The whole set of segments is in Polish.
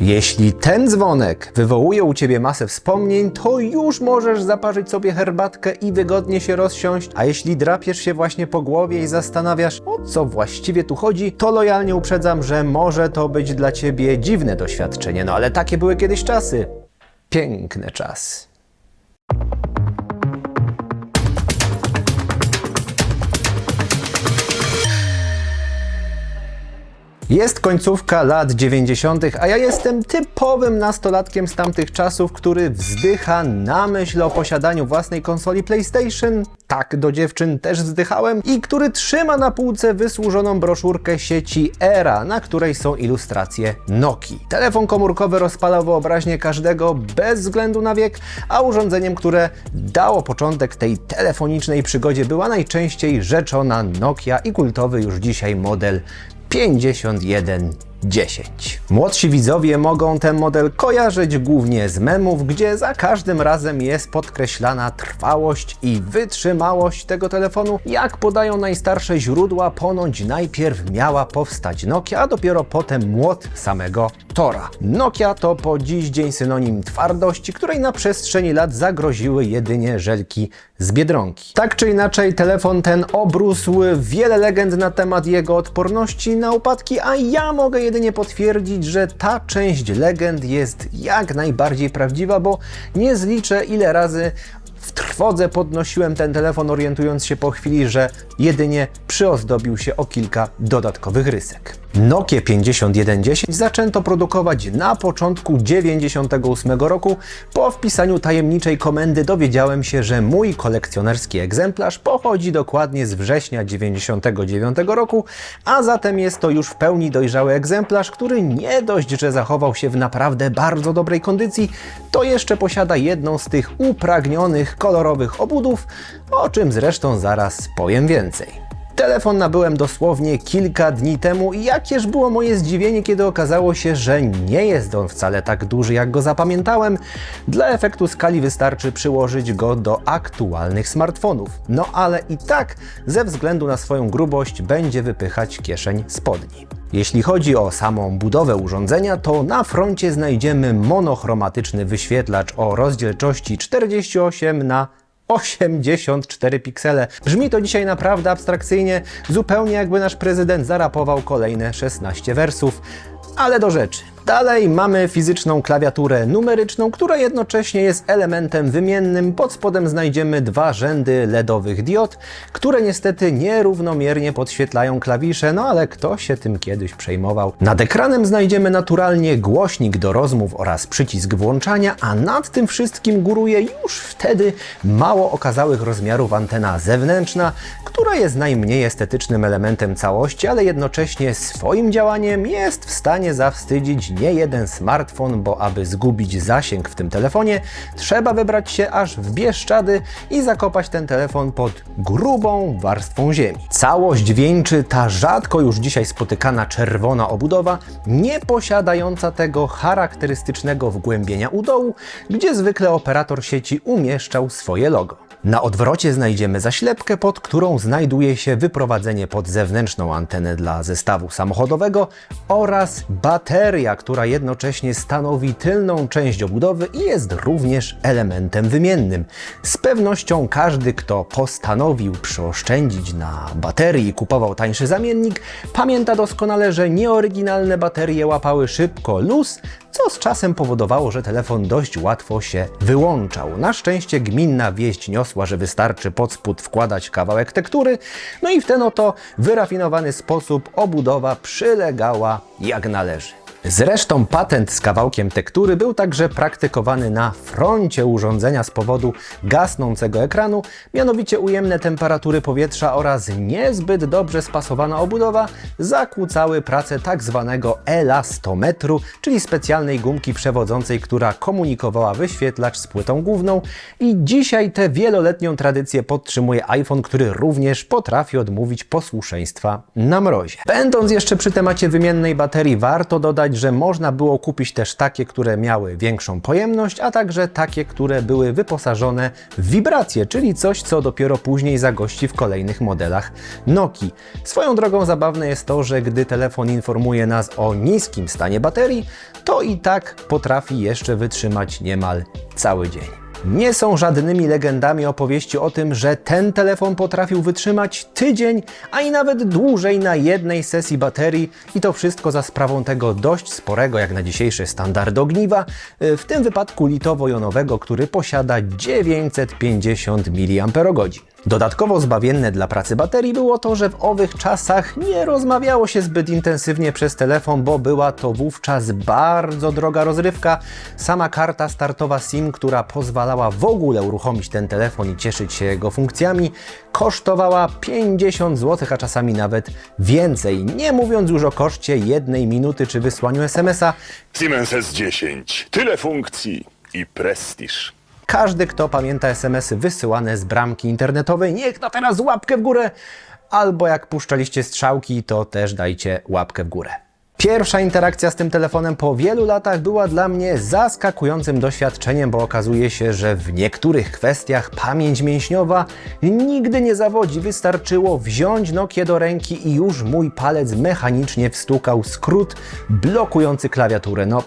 Jeśli ten dzwonek wywołuje u Ciebie masę wspomnień, to już możesz zaparzyć sobie herbatkę i wygodnie się rozsiąść, a jeśli drapiesz się właśnie po głowie i zastanawiasz, o co właściwie tu chodzi, to lojalnie uprzedzam, że może to być dla Ciebie dziwne doświadczenie, no ale takie były kiedyś czasy. Piękne czasy. Jest końcówka lat 90., a ja jestem typowym nastolatkiem z tamtych czasów, który wzdycha na myśl o posiadaniu własnej konsoli PlayStation. Tak, do dziewczyn też wzdychałem. I który trzyma na półce wysłużoną broszurkę sieci Era, na której są ilustracje Nokii. Telefon komórkowy rozpalał wyobraźnię każdego bez względu na wiek, a urządzeniem, które dało początek tej telefonicznej przygodzie była najczęściej rzeczona Nokia i kultowy już dzisiaj model 5110. Młodsi widzowie mogą ten model kojarzyć głównie z memów, gdzie za każdym razem jest podkreślana trwałość i wytrzymałość tego telefonu. Jak podają najstarsze źródła, ponoć najpierw miała powstać Nokia, a dopiero potem młot samego Tora. Nokia to po dziś dzień synonim twardości, której na przestrzeni lat zagroziły jedynie żelki z Biedronki. Tak czy inaczej, telefon ten obrósł wiele legend na temat jego odporności na upadki, a ja mogę jedynie potwierdzić, że ta część legend jest jak najbardziej prawdziwa, bo nie zliczę ile razy w trwodze podnosiłem ten telefon, orientując się po chwili, że jedynie przyozdobił się o kilka dodatkowych rysek. Nokia 5110 zaczęto produkować na początku 98 roku. Po wpisaniu tajemniczej komendy dowiedziałem się, że mój kolekcjonerski egzemplarz pochodzi dokładnie z września 99 roku, a zatem jest to już w pełni dojrzały egzemplarz, który nie dość, że zachował się w naprawdę bardzo dobrej kondycji, to jeszcze posiada jedną z tych upragnionych kolorowych obudów, o czym zresztą zaraz powiem więcej. Telefon nabyłem dosłownie kilka dni temu i jakież było moje zdziwienie, kiedy okazało się, że nie jest on wcale tak duży, jak go zapamiętałem. Dla efektu skali wystarczy przyłożyć go do aktualnych smartfonów. No ale i tak, ze względu na swoją grubość, będzie wypychać kieszeń spodni. Jeśli chodzi o samą budowę urządzenia, to na froncie znajdziemy monochromatyczny wyświetlacz o rozdzielczości 48 na 84 piksele. Brzmi to dzisiaj naprawdę abstrakcyjnie, zupełnie jakby nasz prezydent zarapował kolejne 16 wersów. Ale do rzeczy. Dalej mamy fizyczną klawiaturę numeryczną, która jednocześnie jest elementem wymiennym. Pod spodem znajdziemy dwa rzędy LEDowych diod, które niestety nierównomiernie podświetlają klawisze, no ale kto się tym kiedyś przejmował. Nad ekranem znajdziemy naturalnie głośnik do rozmów oraz przycisk włączania, a nad tym wszystkim góruje już wtedy mało okazałych rozmiarów antena zewnętrzna, która jest najmniej estetycznym elementem całości, ale jednocześnie swoim działaniem jest w stanie zawstydzić nie jeden smartfon, bo aby zgubić zasięg w tym telefonie, trzeba wybrać się aż w Bieszczady i zakopać ten telefon pod grubą warstwą ziemi. Całość wieńczy ta rzadko już dzisiaj spotykana czerwona obudowa, nie posiadająca tego charakterystycznego wgłębienia u dołu, gdzie zwykle operator sieci umieszczał swoje logo. Na odwrocie znajdziemy zaślepkę, pod którą znajduje się wyprowadzenie pod zewnętrzną antenę dla zestawu samochodowego oraz bateria, która jednocześnie stanowi tylną część obudowy i jest również elementem wymiennym. Z pewnością każdy, kto postanowił przeoszczędzić na baterii i kupował tańszy zamiennik, pamięta doskonale, że nieoryginalne baterie łapały szybko luz, co z czasem powodowało, że telefon dość łatwo się wyłączał. Na szczęście gminna wieść niosła, że wystarczy pod spód wkładać kawałek tektury, no i w ten oto wyrafinowany sposób obudowa przylegała jak należy. Zresztą patent z kawałkiem tektury był także praktykowany na froncie urządzenia z powodu gasnącego ekranu, mianowicie ujemne temperatury powietrza oraz niezbyt dobrze spasowana obudowa zakłócały pracę tak zwanego elastometru, czyli specjalnej gumki przewodzącej, która komunikowała wyświetlacz z płytą główną i dzisiaj tę wieloletnią tradycję podtrzymuje iPhone, który również potrafi odmówić posłuszeństwa na mrozie. Będąc jeszcze przy temacie wymiennej baterii, warto dodać, że można było kupić też takie, które miały większą pojemność, a także takie, które były wyposażone w wibracje, czyli coś, co dopiero później zagości w kolejnych modelach Nokii. Swoją drogą zabawne jest to, że gdy telefon informuje nas o niskim stanie baterii, to i tak potrafi jeszcze wytrzymać niemal cały dzień. Nie są żadnymi legendami opowieści o tym, że ten telefon potrafił wytrzymać tydzień, a i nawet dłużej na jednej sesji baterii i to wszystko za sprawą tego dość sporego jak na dzisiejsze standardy ogniwa, w tym wypadku litowo-jonowego, który posiada 950 mAh. Dodatkowo zbawienne dla pracy baterii było to, że w owych czasach nie rozmawiało się zbyt intensywnie przez telefon, bo była to wówczas bardzo droga rozrywka. Sama karta startowa SIM, która pozwalała w ogóle uruchomić ten telefon i cieszyć się jego funkcjami, kosztowała 50 zł, a czasami nawet więcej. Nie mówiąc już o koszcie jednej minuty czy wysłaniu SMS-a, Siemens S10. Tyle funkcji i prestiż. Każdy, kto pamięta SMS-y wysyłane z bramki internetowej, niech da teraz łapkę w górę. Albo jak puszczaliście strzałki, to też dajcie łapkę w górę. Pierwsza interakcja z tym telefonem po wielu latach była dla mnie zaskakującym doświadczeniem, bo okazuje się, że w niektórych kwestiach pamięć mięśniowa nigdy nie zawodzi. Wystarczyło wziąć Nokię do ręki i już mój palec mechanicznie wstukał skrót blokujący klawiaturę. No,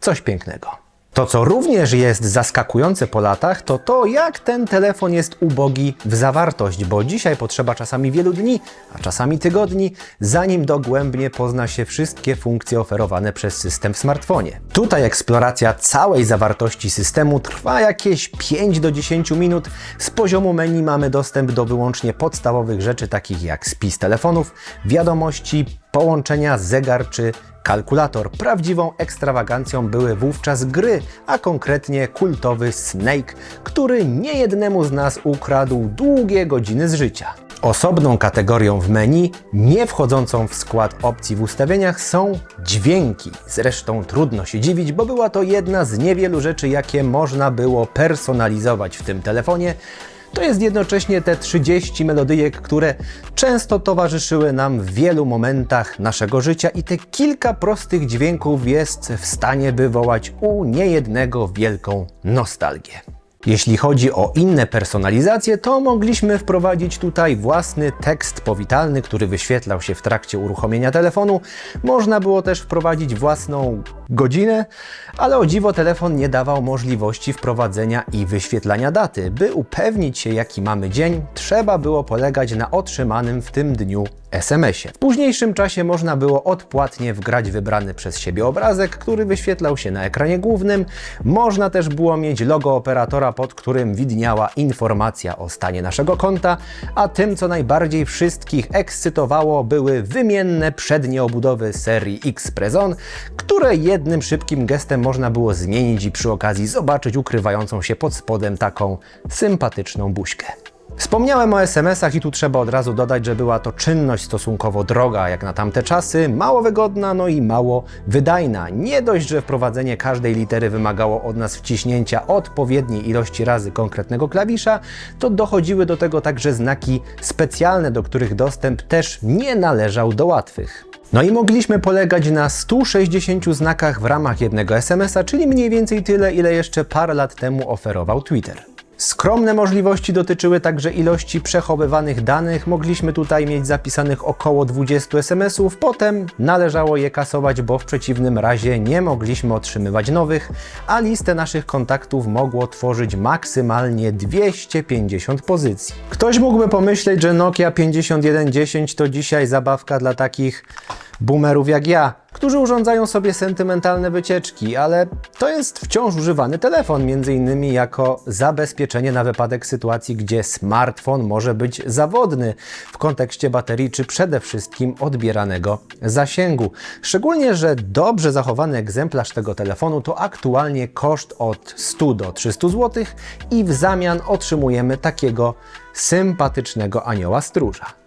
coś pięknego. To, co również jest zaskakujące po latach, to to, jak ten telefon jest ubogi w zawartość, bo dzisiaj potrzeba czasami wielu dni, a czasami tygodni, zanim dogłębnie pozna się wszystkie funkcje oferowane przez system w smartfonie. Tutaj eksploracja całej zawartości systemu trwa jakieś 5 do 10 minut. Z poziomu menu mamy dostęp do wyłącznie podstawowych rzeczy, takich jak spis telefonów, wiadomości, połączenia, zegar czy kalkulator. Prawdziwą ekstrawagancją były wówczas gry, a konkretnie kultowy Snake, który niejednemu z nas ukradł długie godziny z życia. Osobną kategorią w menu, nie wchodzącą w skład opcji w ustawieniach, są dźwięki. Zresztą trudno się dziwić, bo była to jedna z niewielu rzeczy, jakie można było personalizować w tym telefonie. To jest jednocześnie te 30 melodyjek, które często towarzyszyły nam w wielu momentach naszego życia i te kilka prostych dźwięków jest w stanie wywołać u niejednego wielką nostalgię. Jeśli chodzi o inne personalizacje, to mogliśmy wprowadzić tutaj własny tekst powitalny, który wyświetlał się w trakcie uruchomienia telefonu. Można było też wprowadzić własną godzinę, ale o dziwo telefon nie dawał możliwości wprowadzenia i wyświetlania daty. By upewnić się, jaki mamy dzień, trzeba było polegać na otrzymanym w tym dniu SMS-ie. W późniejszym czasie można było odpłatnie wgrać wybrany przez siebie obrazek, który wyświetlał się na ekranie głównym. Można też było mieć logo operatora, pod którym widniała informacja o stanie naszego konta, a tym, co najbardziej wszystkich ekscytowało, były wymienne przednie obudowy serii X Prezon, które jednym szybkim gestem można było zmienić i przy okazji zobaczyć ukrywającą się pod spodem taką sympatyczną buźkę. Wspomniałem o SMS-ach i tu trzeba od razu dodać, że była to czynność stosunkowo droga jak na tamte czasy, mało wygodna, no i mało wydajna. Nie dość, że wprowadzenie każdej litery wymagało od nas wciśnięcia odpowiedniej ilości razy konkretnego klawisza, to dochodziły do tego także znaki specjalne, do których dostęp też nie należał do łatwych. No i mogliśmy polegać na 160 znakach w ramach jednego SMS-a, czyli mniej więcej tyle, ile jeszcze parę lat temu oferował Twitter. Skromne możliwości dotyczyły także ilości przechowywanych danych. Mogliśmy tutaj mieć zapisanych około 20 SMS-ów, potem należało je kasować, bo w przeciwnym razie nie mogliśmy otrzymywać nowych, a listę naszych kontaktów mogło tworzyć maksymalnie 250 pozycji. Ktoś mógłby pomyśleć, że Nokia 5110 to dzisiaj zabawka dla takich boomerów jak ja, którzy urządzają sobie sentymentalne wycieczki, ale to jest wciąż używany telefon, między innymi jako zabezpieczenie na wypadek sytuacji, gdzie smartfon może być zawodny w kontekście baterii, czy przede wszystkim odbieranego zasięgu. Szczególnie, że dobrze zachowany egzemplarz tego telefonu to aktualnie koszt od 100 do 300 zł i w zamian otrzymujemy takiego sympatycznego anioła stróża.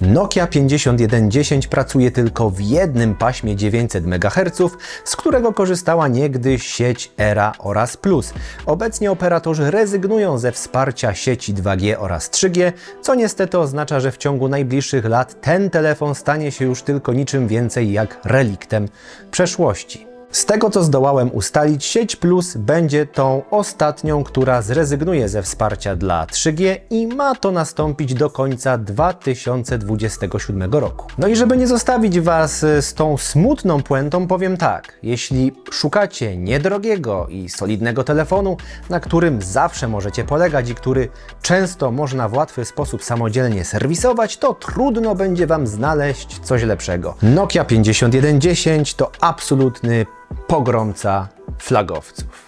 Nokia 5110 pracuje tylko w jednym paśmie 900 MHz, z którego korzystała niegdyś sieć ERA oraz Plus. Obecnie operatorzy rezygnują ze wsparcia sieci 2G oraz 3G, co niestety oznacza, że w ciągu najbliższych lat ten telefon stanie się już tylko niczym więcej jak reliktem przeszłości. Z tego co zdołałem ustalić, sieć Plus będzie tą ostatnią, która zrezygnuje ze wsparcia dla 3G i ma to nastąpić do końca 2027 roku. No i żeby nie zostawić Was e, z tą smutną puentą, powiem tak: jeśli szukacie niedrogiego i solidnego telefonu, na którym zawsze możecie polegać i który często można w łatwy sposób samodzielnie serwisować, to trudno będzie Wam znaleźć coś lepszego. Nokia 5110 to absolutny pogromca flagowców.